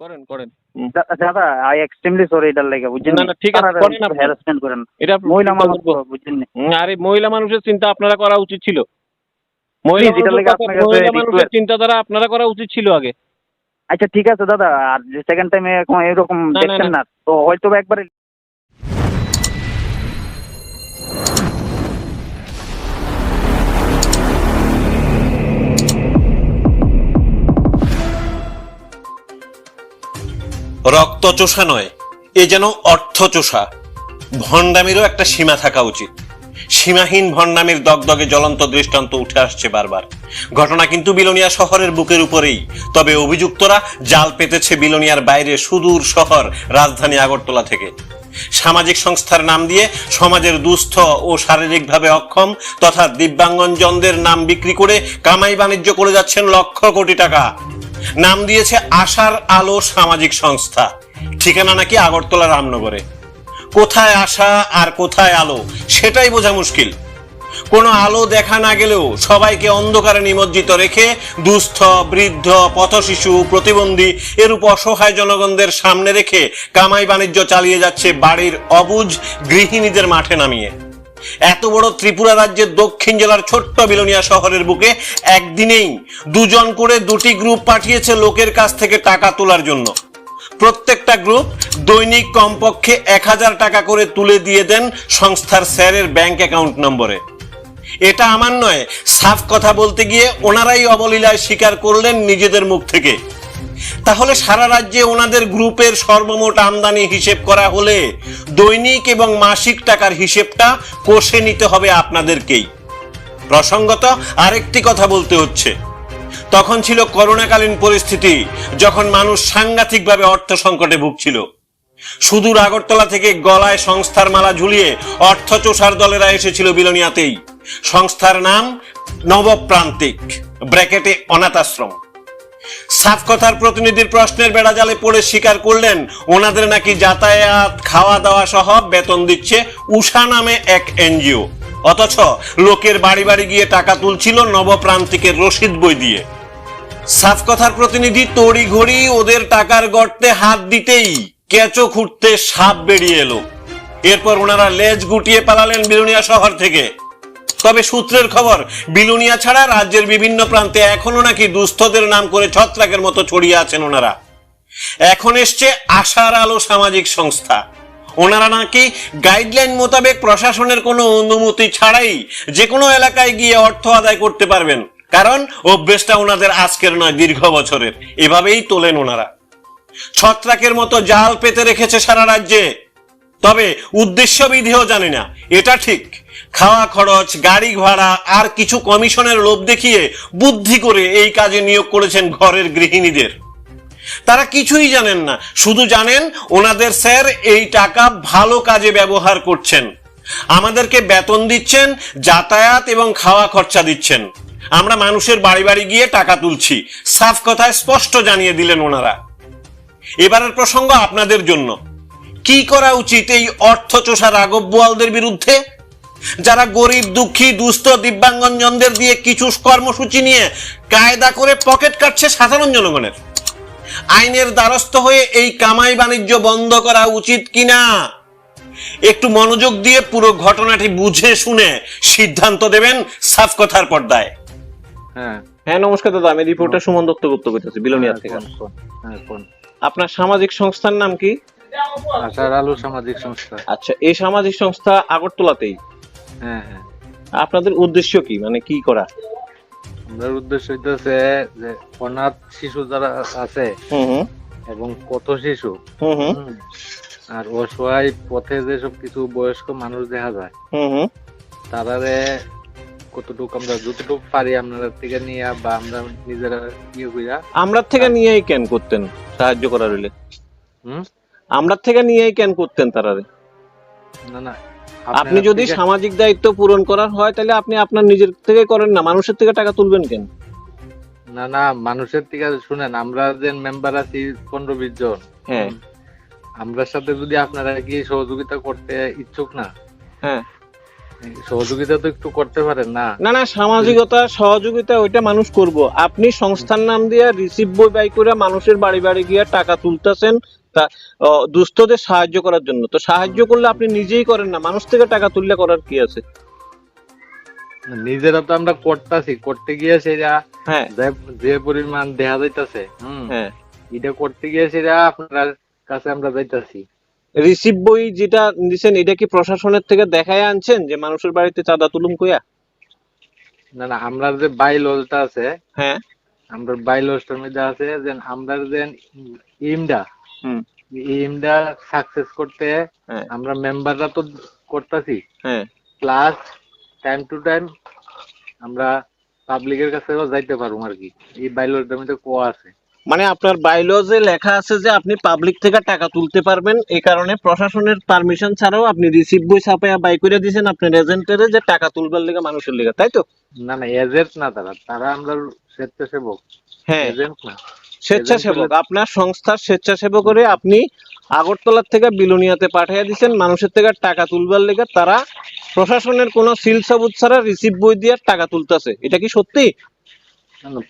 করেন করেন দাদা আই এক্সট্রিমলি সরি এটার লাগে বুঝছেন না, না, ঠিক আছে, করেন আপনি। হ্যারাসমেন্ট করেন এটা মহিলা মানুষ বুঝছেন? আরে মহিলা মানুষের চিন্তা আপনারা করা উচিত ছিল মহিলা মানুষের। চিন্তাধারা আপনারা করা উচিত ছিল আগে আচ্ছা ঠিক আছে দাদা আর সেকেন্ড টাইম এরকম দেখছেন না। তো হয়তো একবারে রক্তচোষা নয়, এ যেন অর্থচোষা। ভণ্ডামিরও একটা সীমা থাকা উচিত। সীমাহীন ভণ্ডামির দগদগে জ্বলন্ত দৃষ্টান্ত উঠে আসছে বারবার। ঘটনা কিন্তু বিলোনিয়া শহরের বুকের উপরেই। তবে অভিযুক্তরা জাল পেতেছে বিলোনিয়ার বাইরে সুদূর শহর, রাজধানী আগরতলা থেকে। সামাজিক সংস্থার নাম দিয়ে সমাজের দুস্থ ও শারীরিকভাবে অক্ষম তথা দিব্যাঙ্গনজনদের নাম বিক্রি করে কামাই বাণিজ্য করে যাচ্ছেন লক্ষ কোটি টাকা। নাম দিয়েছে আশার আলো সামাজিক সংস্থা। ঠিকানা নাকি আগরতলা রামনগরে। কোথায় আশা আর কোথায় আলো, সেটাই বোঝা মুশকিল। কোনো আলো দেখা না গেলেও সবাইকে অন্ধকারে নিমজ্জিত রেখে দুস্থ, বৃদ্ধ, পথশিশু, প্রতিবন্ধী এরূপ অসহায় জনগণদের সামনে রেখে কামাই বাণিজ্য চালিয়ে যাচ্ছে বাড়ির অবুজ গৃহিণীদের মাঠে নামিয়ে। এত বড় ত্রিপুরা রাজ্যের দক্ষিণ জেলার ছোট্ট বিলোনিয়া শহরের বুকে একদিনেই দুজন করে দুটি গ্রুপ পাঠিয়েছে লোকের কাছ থেকে টাকা তোলার জন্য। প্রত্যেকটা গ্রুপ দৈনিক কমপক্ষে এক হাজার টাকা করে তুলে দিয়ে দেন সংস্থার স্যারের ব্যাংক অ্যাকাউন্ট নম্বরে। এটা আমার নয়, সাফ কথা বলতে গিয়ে ওনারাই অবলীলায় স্বীকার করলেন নিজেদের মুখ থেকে। তাহলে সারা রাজ্যে ওনাদের গ্রুপের সর্বমোট আমদানি হিসেব করা হলে দৈনিক এবং মাসিক টাকার হিসেবটা কষে নিতে হবে আপনাদেরকেই। প্রসঙ্গত আরেকটি কথা বলতে হচ্ছে। তখন ছিল করোনাকালীন পরিস্থিতি, যখন মানুষ সাংঘাতিকভাবে অর্থ সংকটে ভুগছিল। সুদূর আগরতলা থেকে গলায় সংস্থার মালা ঝুলিয়ে অর্থচোষার দলেরা এসেছিল বিলোনিয়াতেই। সংস্থার নাম নবপ্রান্তিক, ব্র্যাকেটে অনাথ আশ্রম সাফ কথার প্রতিনিধির প্রশ্নের বেড়াজালে পড়ে স্বীকার করলেন, ওনাদের নাকি যাতায়াত খাওয়া দাওয়া সহ বেতন দিচ্ছে উষা নামে এক এনজিও। অথচ লোকের বাড়ি বাড়ি গিয়ে টাকা তুলছিল নবপ্রান্তিকের রসিদ বই দিয়ে। সাফ কথার প্রতিনিধি তড়ি ঘড়ি ওদের টাকার গর্তে হাত দিতেই কেঁচো খুঁড়তে সাপ বেরিয়ে এলো। এরপর ওনারা লেজ গুটিয়ে পালালেন বিলুনিয়া শহর থেকে। তবে সূত্রের খবর, বিলুনিয়া ছাড়া রাজ্যের বিভিন্ন প্রান্তে এখনও নাকি দুস্থদের নাম করে ছত্রাকের মতো ছড়িয়ে আছেন ওনারা। এখন এসছে আশার আলো সামাজিক সংস্থা। ওনারা নাকি গাইডলাইন মোতাবেক প্রশাসনের কোনো অনুমতি ছাড়াই যে কোনো এলাকায় গিয়ে অর্থ আদায় করতে পারবেন। কারণ অভ্যেসটা ওনাদের আজকের নয়, দীর্ঘ বছরের। এভাবেই তোলেন ওনারা। ছত্রাকের মতো জাল পেতে রেখেছে সারা রাজ্যে। তবে উদ্দেশ্য বিধিও জানি না। এটা ঠিক। খাওয়া খরচ, গাড়ি ভাড়া, আর কিছু কমিশনের লোভ দেখিয়ে বুদ্ধি করে এই কাজে নিয়োগ করেছেন ঘরের গৃহিণীদের। তারা কিছুই জানেন না। শুধু জানেন, ওনাদের স্যার এই টাকা ভালো কাজে ব্যবহার করছেন। আমাদেরকে বেতন দিচ্ছেন, যাতায়াত এবং খাওয়া খরচা দিচ্ছেন। আমরা মানুষের বাড়ি বাড়ি গিয়ে টাকা তুলছি। সাফ কথায় স্পষ্ট জানিয়ে দিলেন ওনারা। এবারের প্রসঙ্গ আপনাদের জন্য। কি করা উচিত এই অর্থচোষা রাঘব বোয়ালদের বিরুদ্ধে? যারা গরিব দুঃখী দুস্থ দিব্যাঙ্গনজনদের দিয়ে কিছু কর্মসূচি নিয়ে কায়দা করে পকেট কাটছে সাধারণ জনগণের। আইনের দ্বারস্থ হয়ে এই কামাই বাণিজ্য বন্ধ করা উচিত কিনা? একটু মনোযোগ দিয়ে পুরো ঘটনাটি বুঝে শুনে সিদ্ধান্ত দেবেন সাফ কথার পর্দায়। হ্যাঁ। হ্যাঁ নমস্কার দাদা আমি রিপোর্টার সুমন দত্ত গুপ্ত বলতেছি বিলোনিয়া থেকে। কোন, কোন, হ্যাঁ আপনার সামাজিক সংস্থার নাম কি? আশার আলো সামাজিক সংস্থা। আচ্ছা এই সামাজিক সংস্থা আগরতলাতেই? হ্যাঁ হ্যাঁ। আপনাদের উদ্দেশ্য কি? মানে কি করা? আমাদের উদ্দেশ্য হইতেছে যে অনাথ শিশু যারা আছে এবং কত শিশু আর অসহায় পথে যেসব কিছু বয়স্ক মানুষ দেখা যায় হুম হুম। তারারে কতটুকু আমরা যতটুকু পারি আপনাদের থেকে নিয়ে বা আমরা নিজেরা ইয়ে কইরা আমরা থেকে নিয়েই কেন করতেন? সাহায্য করা রইলে হুম? আমরা থেকে নিয়েই কেন করতেন তারারে? না না আপনি যদি সামাজিক দায়িত্ব পূরণ করার হয় তাহলে আপনি আপনার নিজের থেকে করেন না। মানুষের থেকে টাকা তুলবেন কেন? না না মানুষের থেকে শুনেন আমরা যে মেম্বার আছি পনেরো বিশ জন। হ্যাঁ। আমরার সাথে যদি আপনারা কি সহযোগিতা করতে ইচ্ছুক না হ্যাঁ। সহযোগিতা তো একটু করতে পারেন না। না না সামাজিকতা সহযোগিতা ওইটা মানুষ করব। আপনি সংস্থার নাম দিয়ে রিসিভ বই বাই করে মানুষের বাড়ি বাড়ি গিয়ে টাকা তুলতেছেন তা দুস্থদের সাহায্য করার জন্য। তো সাহায্য করলে আপনি নিজেই করেন না মানুষ থেকে টাকা তুললে করার কি আছে? নিজেরা তো আমরা করতেছি করতে গিয়ে সেটা হ্যাঁ। যে- পরিমাণ দেখা যাইতাছে হ্যাঁ। এটা করতে গিয়ে সেটা আপনার কাছে আমরা যাইতাছি। রিসিভ বই যেটা দিচ্ছেন এটা কি প্রশাসনের থেকে দেখায় আনছেন যে মানুষের বাড়িতে চাঁদা তুলুম কইয়া না না আমরা যে বাই লজটা আছে হ্যাঁ। আমরা বাই লজটার মধ্যে আছে যে আমরা যে ইমডা সাকসেস করতে হ্যাঁ। আমরা মেম্বাররা তো করতেছি। প্লাস টাইম টু টাইম আমরা পাবলিকের কাছেও যাইতে পারব আর কি। এই কোয়া আছে। মানে আপনার বাইলজে লেখা আছে যে আপনি পাবলিক থেকে টাকা তুলতে পারবেন এই কারণে প্রশাসনের পারমিশন ছাড়াও আপনি রিসিভ বই ছাপাইয়া বাই করে দিয়েছেন আপনার এজেন্টের যে টাকা তুলবার লেগে মানুষের লেগে তাই তো? না না এজেন্ট না তারা। তারা আমরা স্বেচ্ছাসেবক। হ্যাঁ। এজেন্ট না। স্বেচ্ছাসেবক। আপনার সংস্থার স্বেচ্ছাসেবকে আপনি আগরতলার থেকে বিলোনিয়াতে পাঠিয়ে দিচ্ছেন। মানুষের থেকে টাকা তুলবার লেগে তারা প্রশাসনের কোনো সিল সাবুত ছাড়া রিসিভ বই দিয়ে টাকা তুলতেছে। এটা কি সত্যি?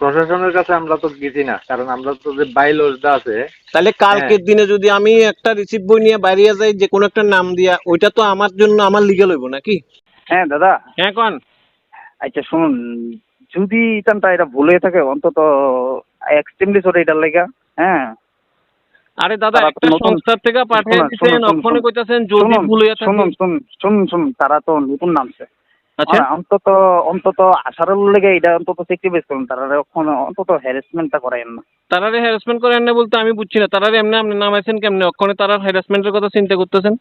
প্রশাসনের কাছে আমরা তো গেছি না কারণ আমরা তো যে বাই লজটা আছে তাহলে কালকের দিনে যদি আমি একটা রিসিভ বই নিয়ে বাইরে যাই যে কোনো একটা নাম দিয়া ওইটা তো আমার জন্য আমার লিগেল হইব নাকি? হ্যাঁ দাদা। হ্যাঁ কোন? আচ্ছা শুনুন যদি এটা ভুল হয়ে থাকে অন্তত এক্সট্রিমলি সরি এটার লেগা হ্যাঁ। আরে দাদা একটা সংস্থার থেকে পাঠিয়ে শুনুন, ওখানে কইতাছেন যদি ভুল হয়ে থাকে শুনুন শুনুন শুনুন শুনুন তারা তো নতুন নামছে। আচ্ছা। হ্যাঁ, অন্তত অন্তত আসার লেগে এটা অন্তত সেক্রিফাইস করুন তারা ওখানে অন্তত হ্যারাসমেন্টটা করায়েন না। তারারে হ্যারাসমেন্ট করেন না বলতে আমি বুঝছি না তারারে এমনি আপনি নামাইছেন কেমনে? ওখানে তারা হ্যারাসমেন্টের কথা চিন্তা করতেছেন?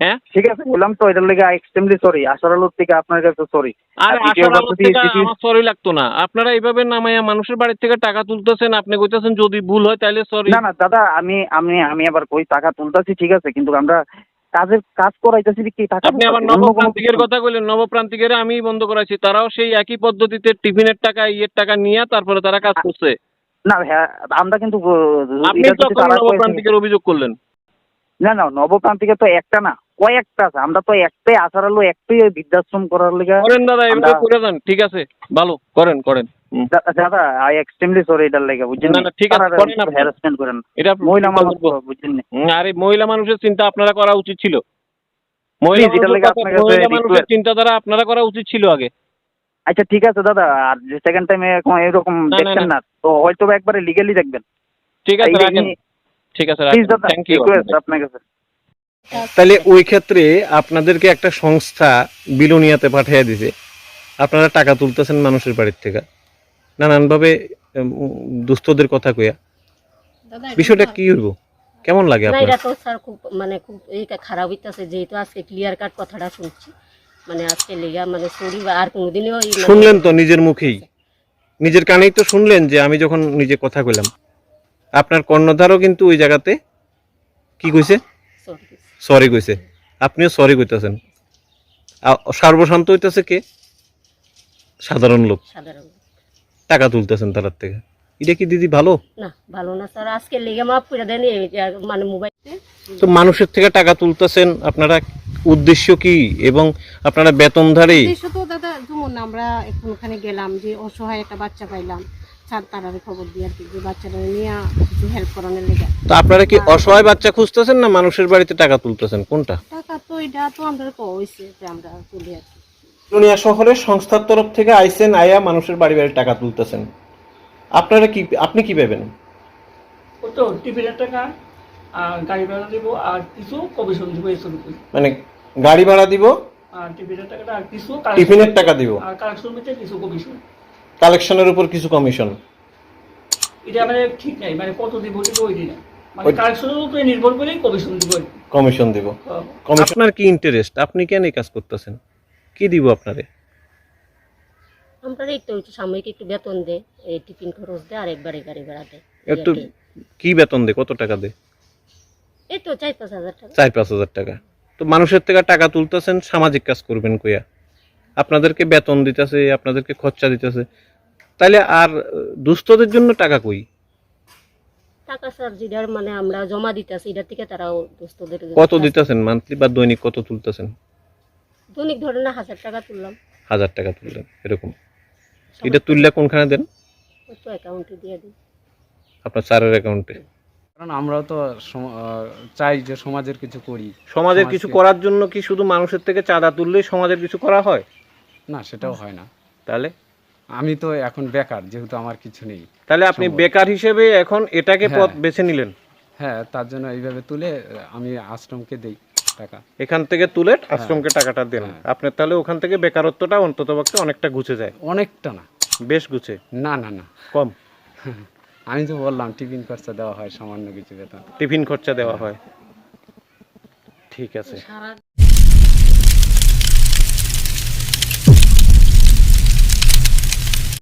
হ্যাঁ? ঠিক আছে বললাম তো এটার লেগে এক্সট্রিমলি সরি আসার আলোর থেকে আপনার কাছে সরি আর কথা আলোর থেকে আমার সরি লাগতো না। আপনারা এইভাবে নামাইয়া মানুষের বাড়ির থেকে টাকা তুলতেছেন আপনি কইতেছেন যদি ভুল হয় তাহলে সরি না না দাদা আমি আমি আমি আবার কই টাকা তুলতাছি ঠিক আছে কিন্তু আমরা কাজের কাজ করাইতেছি কি টাকা আপনি আবার নবপ্রান্তিকের কথা কইলেন নবপ্রান্তিকের আমি বন্ধ করাইছি। তারাও সেই একই পদ্ধতিতে টিফিনের টাকা ইয়ের টাকা নিয়ে তারপরে তারা কাজ করছে। না হ্যাঁ আমরা কিন্তু আপনি কয়েছে- নবপ্রান্তিকের অভিযোগ করলেন? না না নবপ্রান্তিকে তো একটা না। কয়েকটা আছে। আমরা তো একটাই আসার আলো একটাই ওই বৃদ্ধাশ্রম করার লেগে করেন দাদা আমরা- করে ঠিক আছে। ভালো করেন করেন। দাদা আই এক্সট্রিমলি সরি এটার লেগে বুঝছেন না, না, ঠিক আছে, করেন আপনি। হ্যারাসমেন্ট করেন। এটা মহিলা চিন্তা মানুষ বুঝছেন না? আরে মহিলা মানুষের চিন্তা আপনারা করা উচিত ছিল। মহিলা মানুষের। চিন্তাধারা আপনারা করা। উচিত আগে। আচ্ছা ঠিক আছে দাদা আর সেকেন্ড টাইমে এরকম দেখছেন না। তো হয়তো একবারে লিগালি দেখবেন। ঠিক আছে ঠিক আছে থ্যাংক ইউ তাহলে ওই ক্ষেত্রে আপনাদেরকে একটা সংস্থা বিলোনিয়াতে পাঠিয়ে দিছে। আপনারা টাকা তুলতেছেন মানুষের বাড়ির থেকে। নানানভাবে দুস্থদের কথা কইয়া। বিষয়টা কি হইব? কেমন লাগে আপনার? এটা তো স্যার খুব মানে খুব এইটা খারাপ হইতেছে। যেহেতু আজকে ক্লিয়ার কাট কথাটা শুনছি। মানে আজকে লেগা মানে সরি আর কোনোদিনও মানে- শুনলেন তো নিজের মুখেই? নিজের কানেই তো শুনলেন যে আমি যখন নিজে কথা কইলাম। আপনার কর্ণধারও কিন্তু ওই জায়গাতে? কি কইছে. সরি কইছে। আপনিও সরি কইতেছেন। সর্বশান্ত হইতেছে কে? সাধারণ লোক। সাধারণ টাকা তুলতেছেন তার থেকে। এটা কি দিদি ভালো? না ভালো না স্যার। আজকে লেগে মাফ করে দেন মানে মোবাইল তো। মানুষের থেকে টাকা তুলতেছেন আপনারা উদ্দেশ্য কি? এবং আপনারা বেতনধারী উদ্দেশ্য তো দাদা যেমন আমরা এখন ওখানে গেলাম যে অসহায় একটা বাচ্চা পাইলাম। স্যার তারার খবর দিয়ে আর কি যে বাচ্চাটা নিয়ে কিছু হেল্প করানোর লেগে। তো আপনারা কি অসহায় বাচ্চা খুঁজতেছেন না মানুষের বাড়িতে টাকা তুলতেছেন? কোনটা? টাকা তো এটা তো আমরা কইছে যে আমরা তুলি আর কি। দুনিয়া শহরের সংস্থার তরফ থেকে আইসেন আয়া মানুষের বাড়ি বাড়ি টাকা তুলতেছেন। আপনারা কি আপনি কি পাবেন ও তো টিফিনের টাকা আর গাড়ি ভাড়া দিব আর কিছু কমিশন দিব এই মানে গাড়ি ভাড়া দিব আর টিফিনের টাকাটা আর কিছু টিফিনের টাকা দিব। আর কালেকশন মিটে কিছু কমিশন কালেকশনের উপর কিছু কমিশন। এটা মানে ঠিক নাই মানে কত দিব এটা ওই দিনে মানে কালেকশনের উপরে নির্ভর করেই কমিশন দিব। কমিশন দিব। হ্যাঁ। আপনার কি ইন্টারেস্ট আপনি কেন এই কাজ করতেছেন? কি দিব আপনারে? আমরা একটু একটু সাময়িক একটু বেতন দে এই টিফিন খরচ দে আর একবারে গাড়ি ভাড়া দে একটু কি। কি বেতন দে কত টাকা দে এই তো চার পাঁচ হাজার টাকা। চার পাঁচ হাজার টাকা। তো মানুষের থেকে টাকা তুলতেছেন সামাজিক কাজ করবেন কইয়া? আপনাদেরকে বেতন দিতেছে আপনাদেরকে খরচা দিতেছে। তাইলে আর দুস্থদের জন্য টাকা কই? টাকা স্যার যেটার মানে আমরা জমা দিতেছি এটার থেকে তারাও দুস্থদের কত দিতেছেন মান্থলি বা দৈনিক কত তুলতেছেন? দৈনিক ধরে না হাজার টাকা তুললাম। হাজার টাকা তুললেন এরকম। এটা তুললে কোনখানে দেন? তো অ্যাকাউন্টে দিয়ে দিই। আপনার স্যারের অ্যাকাউন্টে কারণ আমরাও তো চাই যে সমাজের কিছু করি। সমাজের কিছু করার জন্য কি শুধু মানুষের থেকে চাঁদা তুললেই সমাজের কিছু করা হয়? না সেটাও হয় না। তাহলে? আমি তো এখন বেকার যেহেতু আমার কিছু নেই। তাহলে আপনি বেকার হিসেবে এখন এটাকে হ্যাঁ। পথ বেছে নিলেন? হ্যাঁ তার জন্য এইভাবে তুলে আমি আশ্রমকে দেই টাকা। এখান থেকে তুলে আশ্রমকে টাকাটা দেন। হ্যাঁ। আপনার তাহলে ওখান থেকে বেকারত্বটা অন্তত পক্ষে অনেকটা ঘুচে যায়। অনেকটা না। বেশ ঘুচে? না না না। কম? আমি তো বললাম টিফিন খরচা দেওয়া হয় সামান্য কিছু বেতন। টিফিন খরচা দেওয়া হয়। ঠিক আছে।